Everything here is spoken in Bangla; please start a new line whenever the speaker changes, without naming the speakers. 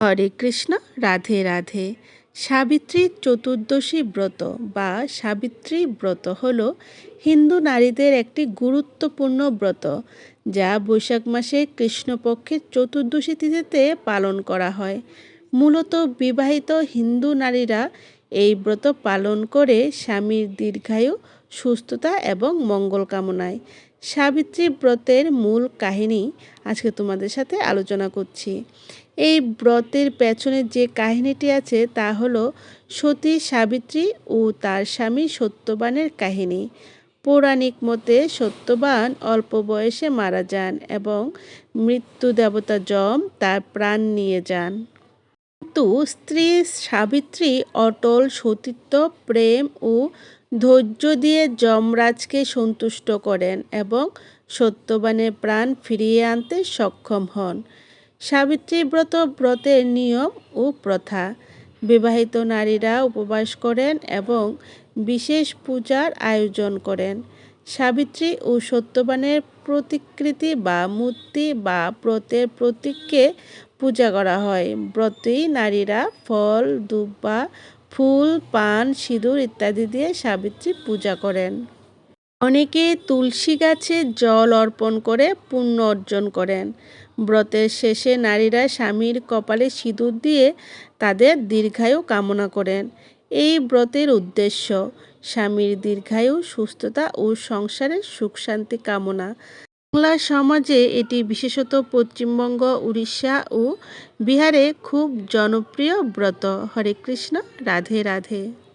হরে কৃষ্ণ, রাধে রাধে। সাবিত্রী চতুর্দশী ব্রত বা সাবিত্রী ব্রত হল হিন্দু নারীদের একটি গুরুত্বপূর্ণ ব্রত, যা বৈশাখ মাসে কৃষ্ণপক্ষের চতুর্দশী তিথিতে পালন করা হয়। মূলত বিবাহিত হিন্দু নারীরা এই ব্রত পালন করে স্বামীর দীর্ঘায়ু, সুস্থতা এবং মঙ্গল কামনায়। সাবিত্রী ব্রতের মূল কাহিনী আজকে তোমাদের সাথে আলোচনা করছি। এই ব্রতের পেছনে যে কাহিনীটি আছে তা হলো সতী সাবিত্রী ও তার স্বামী সত্যবানের কাহিনী। পৌরাণিক মতে সত্যবান অল্প বয়সে মারা যান এবং মৃত্যু দেবতা যম তার প্রাণ নিয়ে যান। কিন্তু স্ত্রী সাবিত্রী অটল সতীত্ব, প্রেম ও ধৈর্য দিয়ে যমরাজকে সন্তুষ্ট করেন এবং সত্যবানের প্রাণ ফিরিয়ে আনতে সক্ষম হন। সাবিত্রী ব্রত, ব্রতের নিয়ম ও প্রথা। বিবাহিত নারীরা উপবাস করেন এবং বিশেষ পূজার আয়োজন করেন। সাবিত্রী ও সত্যবানের প্রতিকৃতি বা মূর্তি বা ব্রতের প্রতীককে পূজা করা হয়। ব্রতেই নারীরা ফল, দুব্বা, ফুল, পান, সিঁদুর ইত্যাদি দিয়ে সাবিত্রী পূজা করেন। অনেকে তুলসী গাছে জল অর্পণ করে পুণ্য অর্জন করেন। ব্রতের শেষে নারীরা স্বামীর কপালে সিঁদুর দিয়ে তাদের দীর্ঘায়ু কামনা করেন। এই ব্রতের উদ্দেশ্য, স্বামীর দীর্ঘায়ু, সুস্থতা ও সংসারের সুখ শান্তি কামনা। বাংলা সমাজে এটি বিশেষত পশ্চিমবঙ্গ, উড়িষ্যা ও বিহারে খুব জনপ্রিয় ব্রত। হরে কৃষ্ণ, রাধে রাধে।